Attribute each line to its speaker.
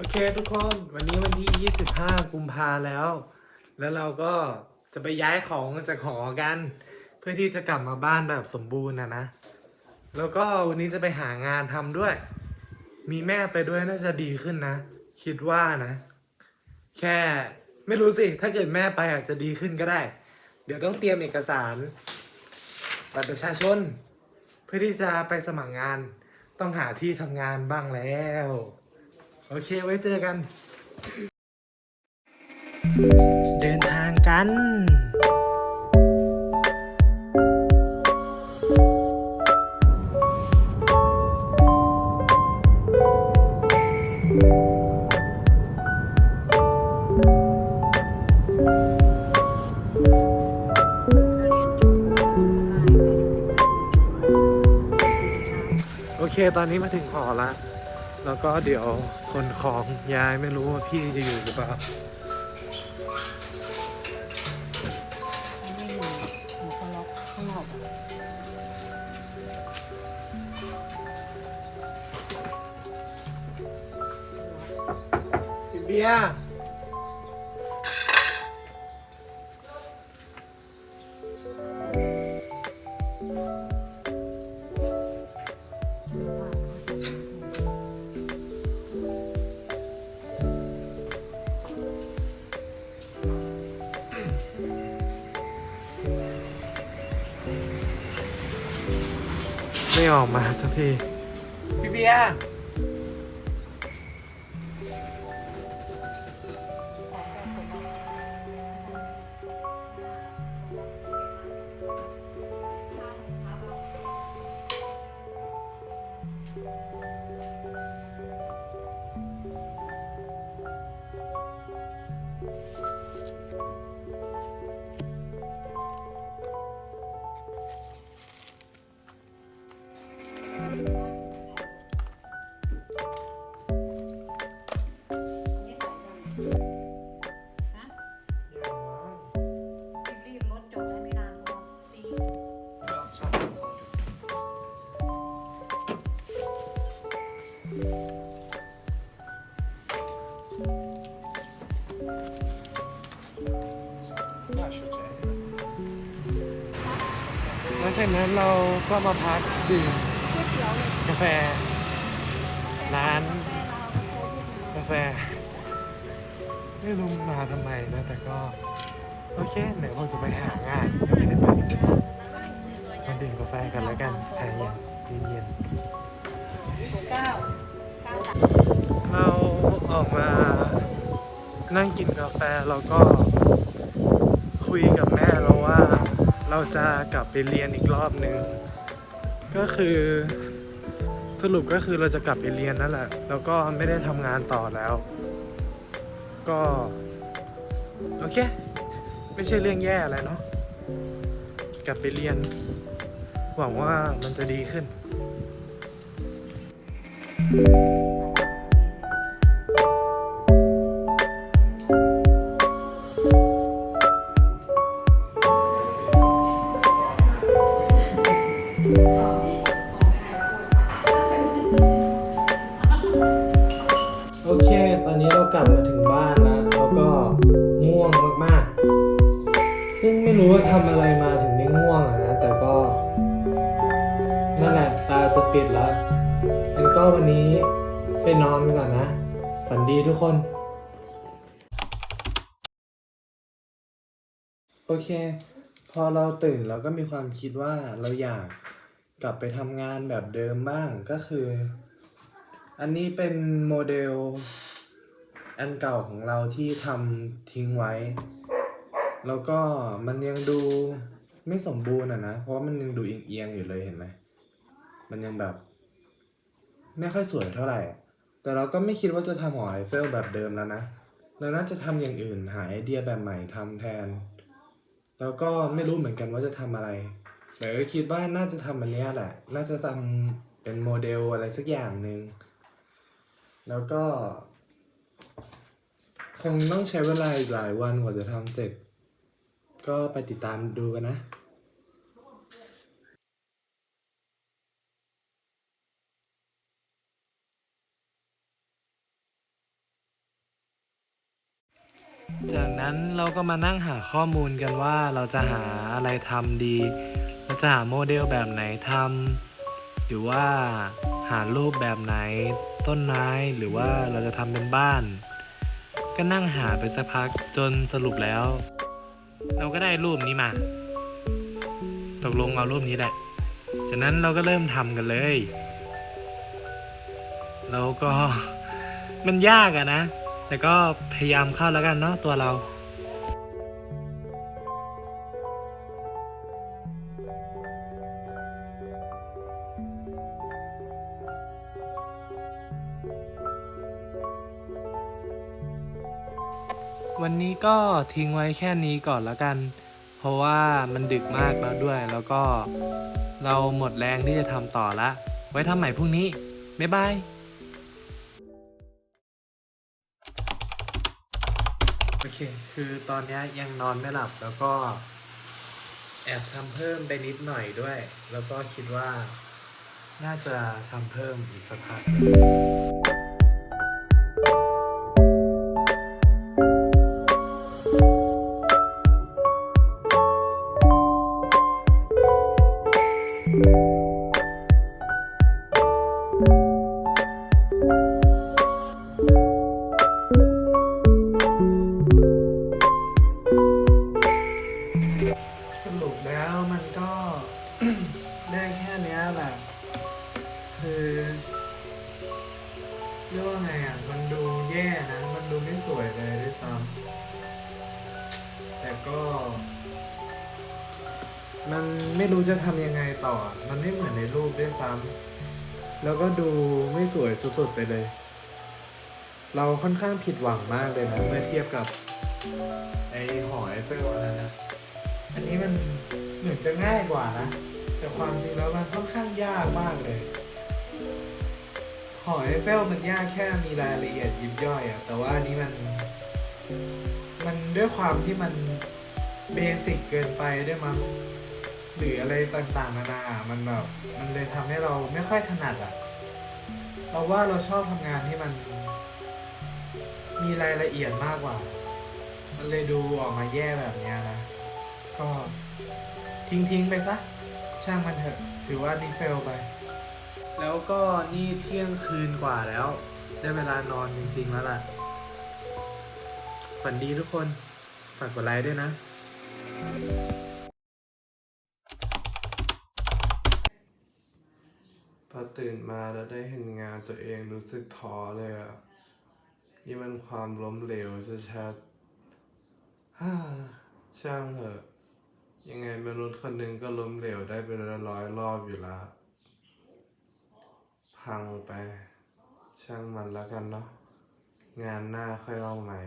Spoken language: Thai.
Speaker 1: โอเคทุกคนวันนี้วันที่ 25 กุมภาแล้ว แล้วเราก็จะไปย้ายของจากหอกัน เพื่อที่จะกลับมาบ้านแบบสมบูรณ์นะนะ แล้วก็วันนี้จะไปหางานทำด้วย มีแม่ไปด้วยน่าจะดีขึ้นนะ คิดว่านะ แค่ไม่รู้สิ ถ้าเกิดแม่ไปอาจจะดีขึ้นก็ได้ เดี๋ยวต้องเตรียมเอกสารบัตรประชาชน เพื่อที่จะไปสมัครงาน ต้องหาที่ทำงานบ้างแล้ว โอเคไว้เจอกัน เดินทางกันโอเค ตอนนี้มาถึงหอละ แล้วก็เดี๋ยวคนของย้ายไม่รู้ว่าพี่จะอยู่หรือเปล่า
Speaker 2: ไม่อยู่หนูก็ล็อกข้างนอก
Speaker 1: พี่เบียร์ ไม่ออกมาสักทีพี่เบียร์ หลังจากนั้นเราก็มาพักดื่มกาแฟ ร้าน กาแฟ ไม่รู้มาทำไมนะ แต่ก็ โอเคเดี๋ยวผมจะไปหางานยังไม่ได้ไปมาดื่มกาแฟกันแล้วกันแทนเย็นเย็น
Speaker 2: เรา
Speaker 1: ออกมานั่งกินกาแฟแล้วก็คุยกับแม่ เราจะกลับไปเรียนอีกรอบนึง ก็คือสรุปก็คือเราจะกลับไปเรียนนั่นแหละ แล้วก็ไม่ได้ทำงานต่อแล้ว ก็ โอเค ไม่ใช่เรื่องแย่อะไรเนาะกลับไปเรียน หวังว่ามันจะดีขึ้น โอเค ตอนนี้เรากลับมาถึงบ้านแล้วแล้วก็ง่วงมากๆ ซึ่งไม่รู้ว่าทำอะไรมาถึงได้ง่วงนะ แต่ก็ นั่นแหละ ตาจะปิดแล้วงั้นก็วันนี้ไปนอนก่อนนะ ฝันดีทุกคน โอเค พอเราตื่นเราก็มีความคิดว่าเราอยาก กลับไปทำงานแบบเดิมบ้างก็คือ อันนี้เป็นโมเดล อันเก่าของเราที่ทำทิ้งไว้ แล้วก็มันยังดูไม่สมบูรณ์อะนะ เพราะมันยังดูเอียงๆอยู่เลยเห็นไหมมันยังแบบ ไม่ค่อยสวยเท่าไหร่ แต่เราก็ไม่คิดว่าจะทำหอไอเฟลแบบเดิมแล้วนะเราน่าจะทำอย่างอื่นหาไอเดียแบบใหม่ทำแทน แล้วก็ไม่รู้เหมือนกันว่าจะทำอะไร แต่ก็คิดว่าน่าจะทำอันเนี้ยแหละ น่าจะทำเป็นโมเดลอะไรสักอย่างหนึ่ง แล้วก็ คงต้องใช้เวลาอีกหลายวันกว่าจะทำเสร็จ ก็ไปติดตามดูกันนะ จากนั้นเราก็มานั่งหาข้อมูลกันว่าเราจะหาอะไรทำดี จะหาโมเดลแบบไหนทำหรือว่าหารูปแบบไหนต้นไม้หรือว่าเราจะทำเป็นบ้าน ก็นั่งหาไปสักพักจนสรุปแล้ว เราก็ได้รูปนี้มาตกลงเอารูปนี้แหละ จากนั้นเราก็เริ่มทำกันเลย แล้วก็มันยากอะนะ แต่ก็พยายามเข้าแล้วกันเนาะตัวเรา วันนี้ก็ทิ้งไว้แค่นี้ก่อนแล้วกัน เพราะว่ามันดึกมากแล้วด้วย แล้วก็เราหมดแรงที่จะทำต่อละ ไว้ทำใหม่พรุ่งนี้ บ๊ายบายโอเค คือตอนนี้ยยังนอนไม่หลับแล้วก็ แอบทำเพิ่มไปนิดหน่อยด้วย แล้วก็คิดว่า น่าจะทำเพิ่มอีกสักพัก แย่นะมันดูไม่สวยเลยด้วยซ้ำแต่ก็ มันไม่รู้จะทำยังไงต่อ มันไม่เหมือนในรูปด้วยซ้ำแล้วก็ดูไม่สวยสุดๆไปเลย เราค่อนข้างผิดหวังมากเลยนะเมื่อเทียบกับ ไอหอไอเฟลอันนั้นนะอันนี้มันเหมือนจะง่ายกว่านะ แต่ความจริงแล้วมันค่อนข้างยากมากเลย หอไอเฟลมันยากแค่มีรายละเอียดยิบย่อยอะแต่ว่าอันนี้มัน มันด้วยความที่มันเบสิกเกินไปด้วยมั้งหรืออะไรต่างๆนานาอะมันแบบ มันเลยทำให้เราไม่ค่อยถนัดอะเราว่าเราชอบทำงานที่มัน มีรายละเอียดมากกว่า มันเลยดูออกมาแย่แบบเนี้ยนะ ก็ทิ้งทิ้งๆไปซะ ช่างมันเถอะ ถือว่านี่เฟลไป แล้วก็นี่เที่ยงคืนกว่าแล้ว ได้เวลานอนจริงๆแล้วล่ะ ฝันดีทุกคน ฝากกดไลค์ด้วยนะ พอตื่นมาแล้วได้เห็นงานตัวเองรู้สึกท้อเลยอะนี่มันความล้มเหลวชัดๆฮ่าช่างเถอะ ยังไงมนุษย์คนหนึ่งก็ล้มเหลวได้เป็นร้อยรอบอยู่แล้ว พังไป ช่างมันแล้วกันเนาะงานหน้าค่อยเอาใหม่